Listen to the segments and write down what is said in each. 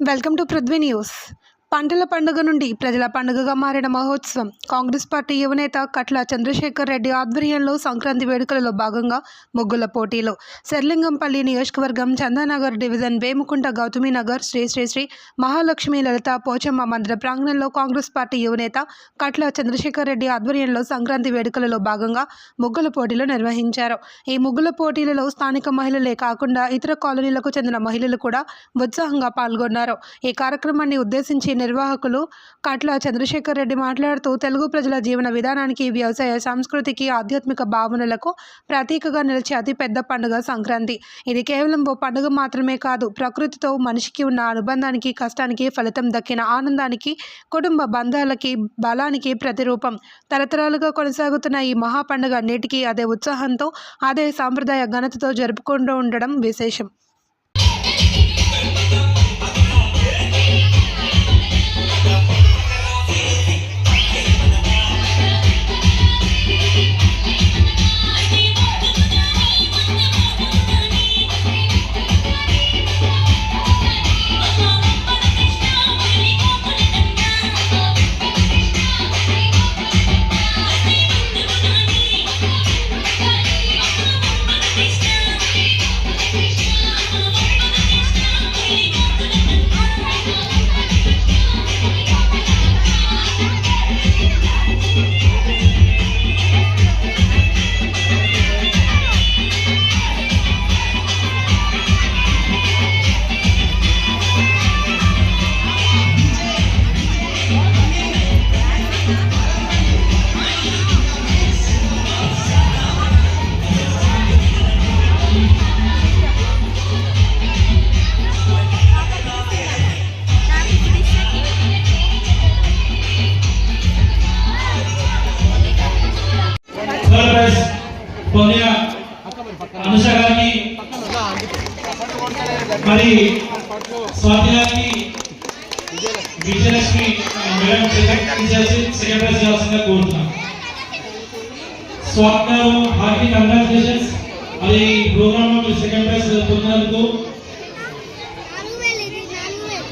Welcome to Prithvi news పంటల పండుగ నుండి ప్రజల పండుగగా మారిన మహోత్సవం. కాంగ్రెస్ పార్టీ యువనేత కట్ల చంద్రశేఖర్ రెడ్డి ఆధ్వర్యంలో సంక్రాంతి వేడుకలలో భాగంగా ముగ్గుల పోటీలు. శర్లింగంపల్లి నియోజకవర్గం చందానగర్ డివిజన్ వేముకుంట గౌతమి నగర్ శ్రీ శ్రీ శ్రీ మహాలక్ష్మి లలిత పోచమ్మ మందిర ప్రాంగణంలో కాంగ్రెస్ పార్టీ యువనేత కట్ల చంద్రశేఖర్ రెడ్డి ఆధ్వర్యంలో సంక్రాంతి వేడుకలలో భాగంగా ముగ్గుల పోటీలు నిర్వహించారు. ఈ ముగ్గుల పోటీలలో స్థానిక మహిళలే కాకుండా ఇతర కాలనీలకు చెందిన మహిళలు కూడా ఉత్సాహంగా పాల్గొన్నారు. ఈ కార్యక్రమాన్ని ఉద్దేశించి నిర్వాహకులు కట్ల చంద్రశేఖర్ రెడ్డి మాట్లాడుతూ తెలుగు ప్రజల జీవన విధానానికి వ్యవసాయ సంస్కృతికి ఆధ్యాత్మిక భావనలకు ప్రతీకగా నిలిచే అతిపెద్ద పండుగ సంక్రాంతి. ఇది కేవలం ఓ పండుగ మాత్రమే కాదు ప్రకృతితో మనిషికి ఉన్న అనుబంధానికి కష్టానికి ఫలితం దక్కిన ఆనందానికి కుటుంబ బంధాలకి బలానికి ప్రతిరూపం. తరతరాలుగా కొనసాగుతున్న ఈ మహా పండుగ నేటికి అదే ఉత్సాహంతో అదే సాంప్రదాయ ఘనతతో జరుపుకుంటూ ఉండడం విశేషం. మరి స్వాతి గారికి Vijayalakshmi madam second second prize ఇవ్వాల్సిందిగా కోరుతున్నాం స్వాతి గారు హార్టీ కంగ్రాచులేషన్స్ మరి ఈ ప్రోగ్రామ్ లో మీరు సెకండ్ ప్రైజ్ పొందినందుకు నాలుగు వేలు ఇది నాలుగు వేలు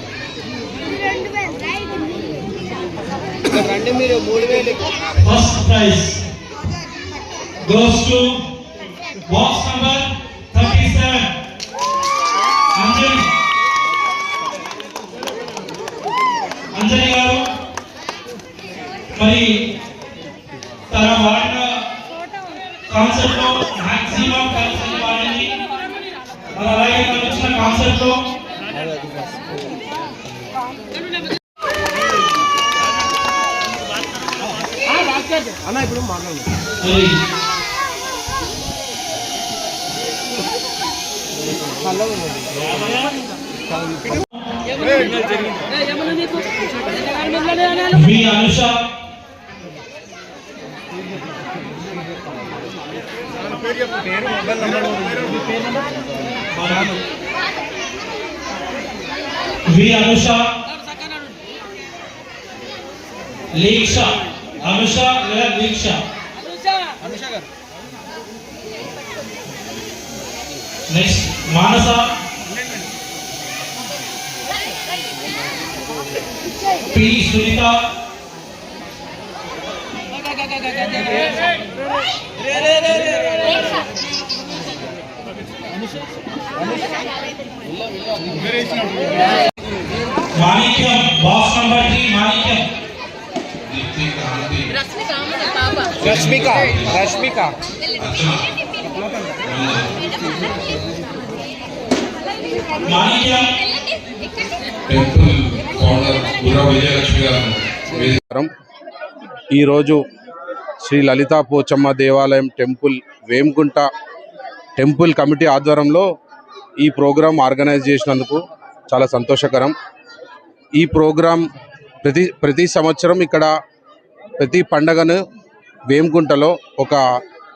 ఇది Anjali garu. మరి తన వాడిన కాన్సెప్ట్లో మాక్సిమం కలిసి వాడింది మరి అలాగే తను వచ్చిన కాన్సెప్ట్లో అన్న ఇప్పుడు మాట్లాడు మరి మీ అనుష వి అనుష లీక్ష అనుష లేదా garu. Next Manasa P Sunitha Manikyam box number three Manikyam Rashmika Rashmika Manikyam temple founder Gurra Vijayalakshmi garu. ఈరోజు శ్రీ లలితా పోచమ్మ దేవాలయం టెంపుల్ వేమకుంట టెంపుల్ కమిటీ ఆధ్వర్యంలో ఈ ప్రోగ్రాం ఆర్గనైజ్ చేసినందుకు చాలా సంతోషకరం. ఈ ప్రోగ్రాం ప్రతి ప్రతి సంవత్సరం ఇక్కడ ప్రతి పండగను వేమకుంటలో ఒక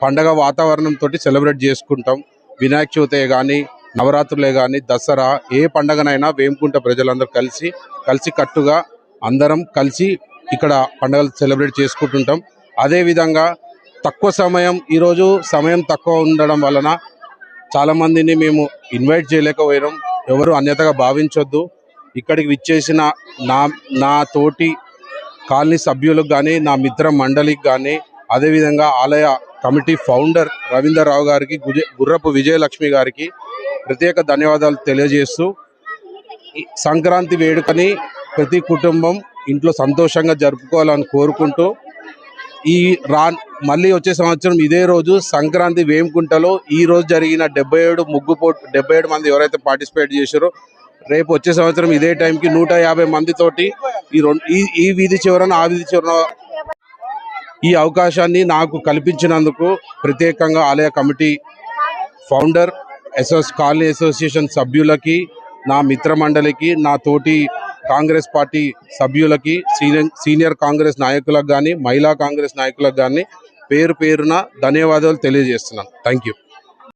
పండగ వాతావరణంతో సెలబ్రేట్ చేసుకుంటాం. వినాయక చవితే కానీ నవరాత్రులే కానీ దసరా ఏ పండగనైనా వేమకుంట ప్రజలందరూ కలిసి కలిసి కట్టుగా అందరం కలిసి ఇక్కడ పండుగలు సెలబ్రేట్ చేసుకుంటుంటాం. అదేవిధంగా తక్కువ సమయం ఈరోజు సమయం తక్కువ ఉండడం వలన చాలామందిని మేము ఇన్వైట్ చేయలేకపోయినాం. ఎవరు అన్యతగా భావించొద్దు. ఇక్కడికి విచ్చేసిన నా నా తోటి కాలనీ సభ్యులకు కానీ నా మిత్ర మండలికి కానీ అదేవిధంగా ఆలయ కమిటీ ఫౌండర్ రవీందర్ రావు గారికి గుజ- గుర్రపు విజయలక్ష్మి గారికి ప్రత్యేక ధన్యవాదాలు తెలియజేస్తూ సంక్రాంతి వేడుకని ప్రతి కుటుంబం ఇంట్లో సంతోషంగా జరుపుకోవాలని కోరుకుంటూ ఈ రా మళ్ళీ వచ్చే సంవత్సరం ఇదే రోజు సంక్రాంతి వేముకుంటలో ఈ రోజు జరిగిన డెబ్బై ఏడు ముగ్గు పోటీ డెబ్బై ఏడు మంది ఎవరైతే పార్టిసిపేట్ చేశారో రేపు వచ్చే సంవత్సరం ఇదే టైంకి నూట యాభై మందితోటి ఈ రెండు ఈ ఈ వీధి చివరన ఆ వీధి చివరన ఈ అవకాశాన్ని నాకు కల్పించినందుకు ప్రత్యేకంగా ఆలయ కమిటీ ఫౌండర్ అసోస్ కాలనీ అసోసియేషన్ సభ్యులకి నా మిత్ర మండలికి నా తోటి కాంగ్రెస్ పార్టీ సభ్యులకి సీనియర్ సీనియర్ కాంగ్రెస్ నాయకులకు కానీ మహిళా కాంగ్రెస్ నాయకులకు కానీ పేరు పేరున ధన్యవాదాలు తెలియజేస్తున్నాను. Thank you